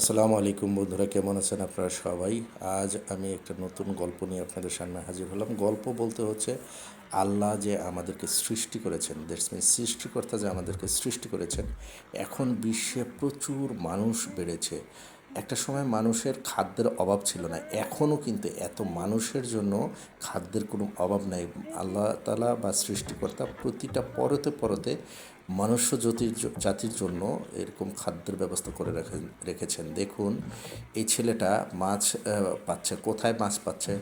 আসসালামু আলাইকুম বন্ধুরা, কেমন আছেন আপনারা সবাই? আজ আমি একটা নতুন গল্প নিয়ে আপনাদের সামনে হাজির হলাম। গল্প বলতে হচ্ছে, আল্লাহ যে আমাদেরকে সৃষ্টি করেছেন দ্যাটস মিন সৃষ্টিকর্তা যে আমাদেরকে সৃষ্টি করেছেন, এখন বিশ্বে প্রচুর মানুষ বেড়েছে। একটা সময় মানুষের খাদ্যের অভাব ছিল না, এখনও কিন্তু এত মানুষের জন্য খাদ্যের কোনো অভাব নাই। আল্লাহ তালা বা সৃষ্টিকর্তা প্রতিটা পরতে পরতে মনুষ্য জাতির জাতির জন্য এরকম খাদ্যের ব্যবস্থা করে রেখে রেখেছেন। দেখুন, এই ছেলেটা মাছ পাচ্ছে, কোথায় মাছ পাচ্ছে?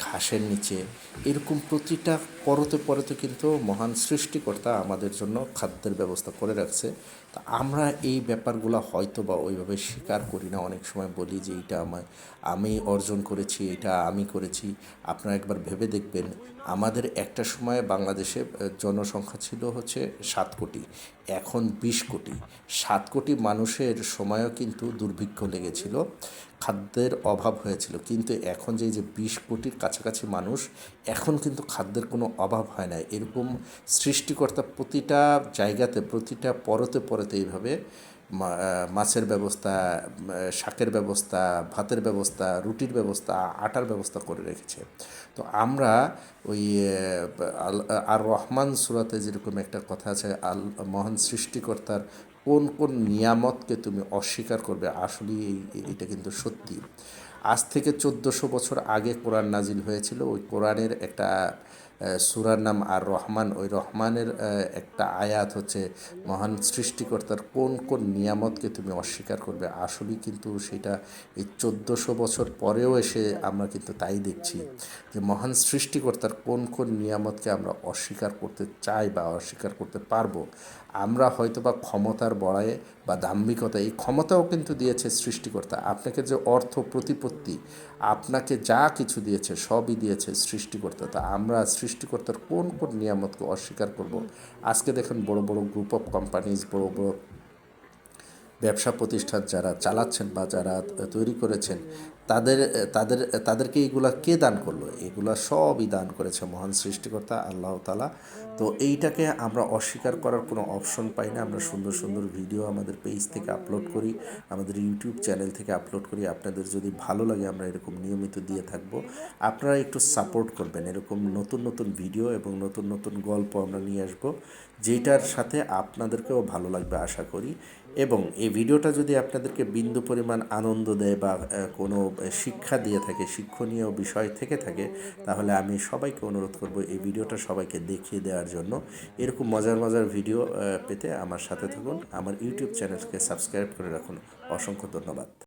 ঘাসের নিচে। এরকম প্রতিটা পরতে পরতে কিন্তু মহান সৃষ্টিকর্তা আমাদের জন্য খাদ্যের ব্যবস্থা করে রাখছে। তা আমরা এই ব্যাপারগুলো হয়তো বা ওইভাবে স্বীকার করি না। অনেক সময় বলি যে, এইটা আমার আমি অর্জন করেছি এটা আমি করেছি। আপনারা একবার ভেবে দেখবেন, আমাদের একটা সময় বাংলাদেশে জনসংখ্যা ছিল হচ্ছে সাত কোটি। এখন বিশ কোটি। সাত কোটি মানুষের সময়ও কিন্তু দুর্ভিক্ষ লেগেছিল, খাদ্যের অভাব হয়েছিল। কিন্তু এখন যে যে বিশ কোটির কাছাকাছি মানুষ, এখন কিন্তু খাদ্যের কোনো অভাব হয় না। এরকম সৃষ্টিকর্তা প্রতিটা জায়গাতে, প্রতিটা পরতে পরতে এইভাবে মাছের ব্যবস্থা শাকের ব্যবস্থা, ভাতের ব্যবস্থা, রুটির ব্যবস্থা আটার ব্যবস্থা করে রেখেছে। তো আমরা ওই আর রহমান সুরাতে যেরকম একটা কথা আছে, আল, মহান সৃষ্টিকর্তার কোন কোন নিয়ামতকে তুমি অস্বীকার করবে আসলে এটা কিন্তু সত্যি। আজ থেকে চোদ্দোশো বছর আগে কোরআন নাজিল হয়েছিল, ওই কোরআনের একটা সূরার নাম আর রহমান ওই রহমানের একটা আয়াত হচ্ছে, মহান সৃষ্টিকর্তার কোন কোন নিয়ামতকে তুমি অস্বীকার করবে? আসলেই কিন্তু সেটা এই চোদ্দোশো বছর পরেও এসে আমরা কিন্তু তাই দেখছি যে মহান সৃষ্টিকর্তার কোন কোন নিয়ামতকে আমরা অস্বীকার করতে চাই বা অস্বীকার করতে পারব। আমরা হয়তো বা ক্ষমতার বড়ায়ে বা দাম্ভিকতা, এই ক্ষমতাও কিন্তু দিয়েছে সৃষ্টিকর্তা। আপনাকে যে অর্থ প্রতিপত্তি, আপনাকে যা কিছু দিয়েছে, সবই দিয়েছে সৃষ্টিকর্তা। তা আমরা সৃষ্টিকর্তার কোন কোন নিয়ামতকে অস্বীকার করব? আজকে দেখেন বড় বড় গ্রুপ অফ কোম্পানিজ বড় বড় ব্যবসা প্রতিষ্ঠান যারা চালাচ্ছেন বা যারা তৈরি করেছেন তাদের তাদের, তাদেরকে এইগুলা কে দান করল? এগুলা সবই দান করেছে মহান সৃষ্টিকর্তা আল্লাহ তালা তো এইটাকে আমরা অস্বীকার করার কোনো অপশন পাই না। আমরা সুন্দর সুন্দর ভিডিও আমাদের পেজ থেকে আপলোড করি, আমাদের ইউটিউব চ্যানেল থেকে আপলোড করি। আপনাদের যদি ভালো লাগে আমরা এরকম নিয়মিত দিয়ে থাকব। আপনারা একটু সাপোর্ট করবেন। এরকম নতুন নতুন ভিডিও এবং নতুন নতুন গল্প আমরা নিয়ে আসব, যেটার সাথে আপনাদেরকেও ভালো লাগবে আশা করি। এবং এই ভিডিওটা যদি আপনাদেরকে বিন্দু পরিমাণ আনন্দ দেয় বা কোনো শিক্ষা দিয়ে থাকে, শিক্ষণীয় বিষয় থেকে থাকে, তাহলে আমি সবাইকে অনুরোধ করব এই ভিডিওটা সবাইকে দেখিয়ে দেওয়ার জন্য। এরকম মজার মজার ভিডিও পেতে আমার সাথে থাকুন। আমার ইউটিউব চ্যানেলকে সাবস্ক্রাইব করে রাখুন। অসংখ্য ধন্যবাদ।